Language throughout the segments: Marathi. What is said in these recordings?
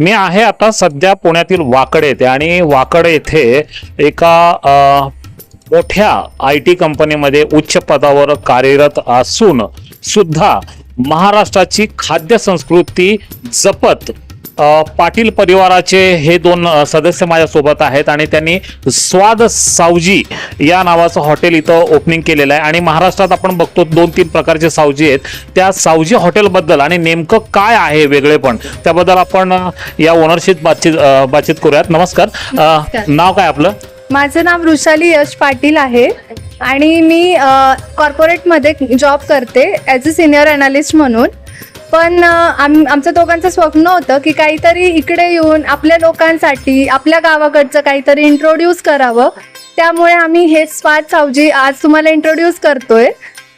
मी आहे आता सध्या पुण्यातील वाकड येथे आणि वाकड येथे एका मोठ्या आय टी कंपनीमध्ये उच्च पदावर कार्यरत असून सुद्धा महाराष्ट्राची खाद्य संस्कृती जपत पाटील परिवाराचे हे दोन सदस्य माझ्यासोबत आहेत आणि त्यांनी स्वाद सावजी या नावाचं हॉटेल इथं ओपनिंग केलेलं आहे. आणि महाराष्ट्रात आपण बघतो दोन तीन प्रकारचे सावजी आहेत. त्या सावजी हॉटेलबद्दल आणि नेमकं काय आहे वेगळेपण त्याबद्दल आपण या ओनरशी बातचीत बातचीत करूयात. नमस्कार. नाव काय आपलं? माझं नाव वृषाली यश पाटील आहे आणि मी कॉर्पोरेटमध्ये जॉब करते ॲज अ सिनियर अनालिस्ट म्हणून. पण आम आमचं दोघांचं स्वप्न होतं की काहीतरी इकडे येऊन आपल्या लोकांसाठी आपल्या गावाकडचं काहीतरी इंट्रोड्यूस करावं. त्यामुळे आम्ही हे स्वाद सावजी आज तुम्हाला इंट्रोड्यूस करतोय.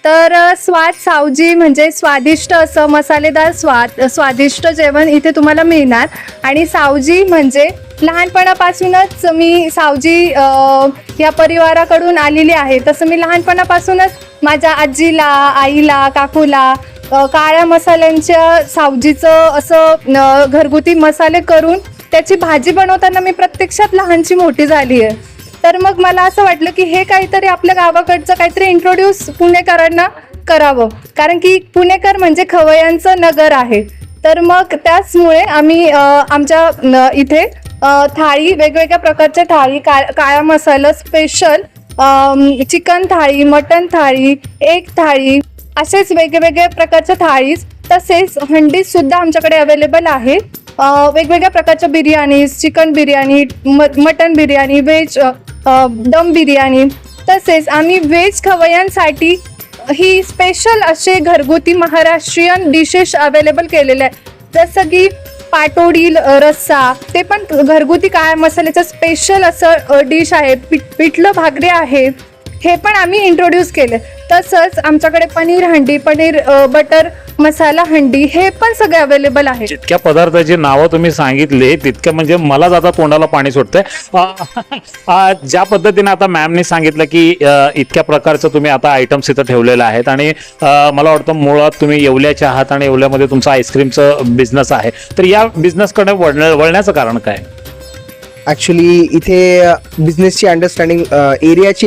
तर स्वाद सावजी म्हणजे स्वादिष्ट असं मसालेदार स्वाद स्वादिष्ट जेवण इथे तुम्हाला मिळणार. आणि सावजी म्हणजे लहानपणापासूनच मी सावजी या परिवाराकडून आलेली आहे. तसं मी लहानपणापासूनच माझ्या आजीला आईला काकूला काळ्या मसाल्यांच्या सावजीचं असं घरगुती मसाले करून त्याची भाजी बनवताना मी प्रत्यक्षात लहानची मोठी झाली आहे. तर मग मला असं वाटलं की हे काहीतरी आपल्या गावाकडचं काहीतरी इंट्रोड्यूस पुणेकरांना करावं. कारण की पुणेकर म्हणजे खवयांचं नगर आहे. तर मग त्याचमुळे आम्ही आमच्या न, इथे थाळी वेगवेगळ्या प्रकारच्या थाळी का काळा masala special chicken thali mutton thali एक थाळी असेच वेगवेगळ्या प्रकारच्या थाळीज तसेच हंडीज सुद्धा आमच्याकडे अवेलेबल आहे. वेगवेगळ्या प्रकारच्या बिर्याणीज चिकन बिर्याणी म मटन बिर्याणी व्हेज दम बिर्याणी तसेच आम्ही व्हेज खवयांसाठी ही स्पेशल असे घरगुती महाराष्ट्रीयन डिशेस अवेलेबल केलेले आहे जसं की पाटोडी रस्सा ते पण घरगुती काय मसाल्याचं स्पेशल असं डिश आहे. पिठ पिठलं भाकरी आहे. हे पण आम्ही इंट्रोड्यूस केले. तसंच आमच्याकडे पनीर हंडी पनीर अ, बटर मसाला हंडी हे पण सगळे अवेलेबल आहे जितक्या पदार्थाची नावं तुम्ही सांगितले तितक्या म्हणजे मलाच आता तोंडाला पाणी सुटतंय. अ, अ, ज्या पद्धतीने आता मॅमनी सांगितलं की अ, इतक्या प्रकारचं तुम्ही आता आयटम्स इथं ठेवलेलं आहेत आणि अ, मला वाटतं मुळात तुम्ही येवल्याच्या आहात आणि येवल्यामध्ये तुमचं आईस्क्रीमचं बिझनेस आहे. तर या बिझनेसकडे वळण्या वळण्याचं कारण काय? ॲक्च्युली इथे बिझनेसची अंडरस्टँडिंग एरियाची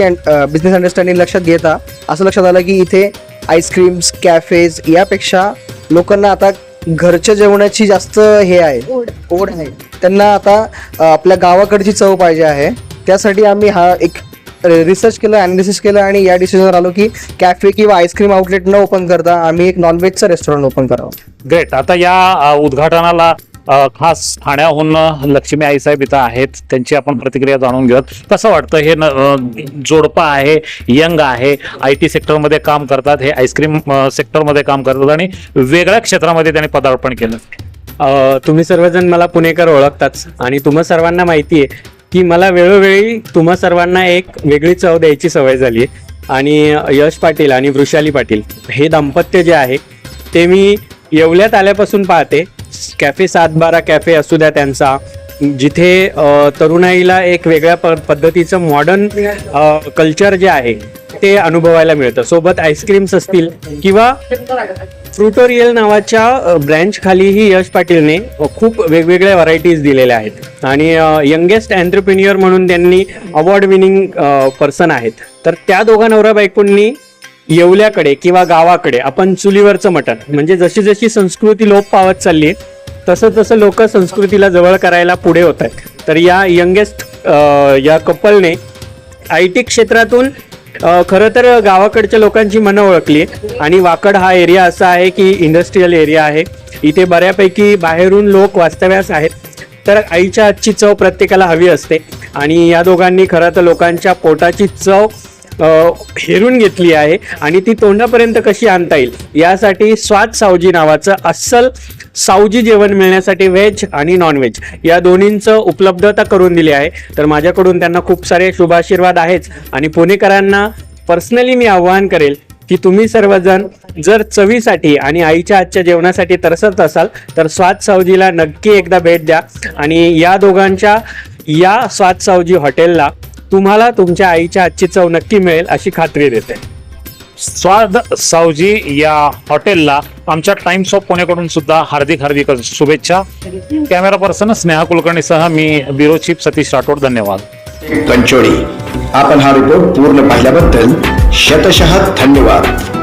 बिझनेस अंडरस्टँडिंग लक्षात घेता असं लक्षात आलं की इथे आईस्क्रीम्स कॅफेज यापेक्षा लोकांना आता घरच्या जेवणाची जास्त हे आहे. ओढ. आहे. त्यांना आता आपल्या गावाकडची चव पाहिजे आहे. त्यासाठी आम्ही हा एक रिसर्च केलं अनालिसिस केलं आणि या डिसिजनवर आलो की कॅफे किंवा आईस्क्रीम आउटलेट न ओपन करता आम्ही एक नॉनव्हेजचं रेस्टॉरंट ओपन करावं. ग्रेट आता या उद्घाटनाला खास ठाण्याहून लक्ष्मी आईसाहेब इथं आहेत. त्यांची आपण प्रतिक्रिया जाणून घेऊयात. कसं वाटतं हे न- जोडपं आहे यंग आहे आय टी सेक्टरमध्ये काम करतात हे आईस्क्रीम सेक्टरमध्ये काम करतात आणि वेगळ्या क्षेत्रामध्ये त्यांनी पदार्पण केलं? तुम्ही सर्वजण मला पुणेकर ओळखताच आणि तुम्हा सर्वांना माहिती आहे की मला वेळोवेळी तुम्हा सर्वांना एक वेगळी चव द्यायची सवय झाली आहे. आणि यश पाटील आणि वृषाली पाटील हे दाम्पत्य जे आहे ते मी येवल्यात आल्यापासून पाहते. कॅफे सातबारा कॅफे असू द्या त्यांचा जिथे तरुणाईला एक वेगळ्या प पद्धतीचं मॉडर्न कल्चर जे आहे ते अनुभवायला मिळतं. सोबत आईस्क्रीम्स असतील किंवा फ्रुटोरियल नावाच्या ब्रँच खालीही यश पाटीलने खूप वेगवेगळ्या व्हरायटीज दिलेल्या आहेत. आणि यंगेस्ट एंटरप्रिन्युअर म्हणून त्यांनी अवॉर्ड विनिंग पर्सन आहेत. तर त्या दोघा नवरा बायकोंनी येवल्याकडे किंवा गावाकडे आपण चुलीवरचं मटण म्हणजे जशी जशी संस्कृती लोप पावत चालली आहे तसं तसं लोक संस्कृतीला जवळ करायला पुढे होत आहेत. तर या यंगेस्ट या कपलने आय टी क्षेत्रातून खरं तर गावाकडच्या लोकांची मनं ओळखली आणि वाकड हा एरिया असा आहे की इंडस्ट्रीयल एरिया आहे. इथे बऱ्यापैकी बाहेरून लोक वास्तव्यास आहेत. तर आईच्या आजची चव प्रत्येकाला हवी असते आणि या दोघांनी खरं तर लोकांच्या पोटाची चव हेरून घेतली आहे आणि ती तोंडापर्यंत कशी आणता येईल? यासाठी स्वाद सावजी नावाचं अस्सल सावजी जेवण मिळण्यासाठी व्हेज आणि नॉनव्हेज या दोन्हींचं उपलब्धता करून दिली आहे. तर माझ्याकडून त्यांना खूप सारे शुभाशीर्वाद आहेच. आणि पुणेकरांना पर्सनली मी आव्हान करेल की तुम्ही सर्वजण जर चवीसाठी आणि आईच्या आजच्या जेवणासाठी तरसत असाल तर स्वाद सावजीला नक्की एकदा भेट द्या. आणि या दोघांच्या या स्वाद सावजी हॉटेलला तुम्हाला तुमच्या आईच्या आजची चव नक्की मिळेल अशी खात्री देते. स्वाद सावजी या हॉटेलला आमच्या टाइम्स ऑफ पुणेकडून सुद्धा हार्दिक हार्दिक शुभेच्छा. कॅमेरा पर्सन स्नेहा कुलकर्णीसह मी ब्युरो चीफ सतीश राठोड धन्यवाद. पंचोळी आपण हा रिपोर्ट पूर्ण पाहिल्याबद्दल शतशः धन्यवाद.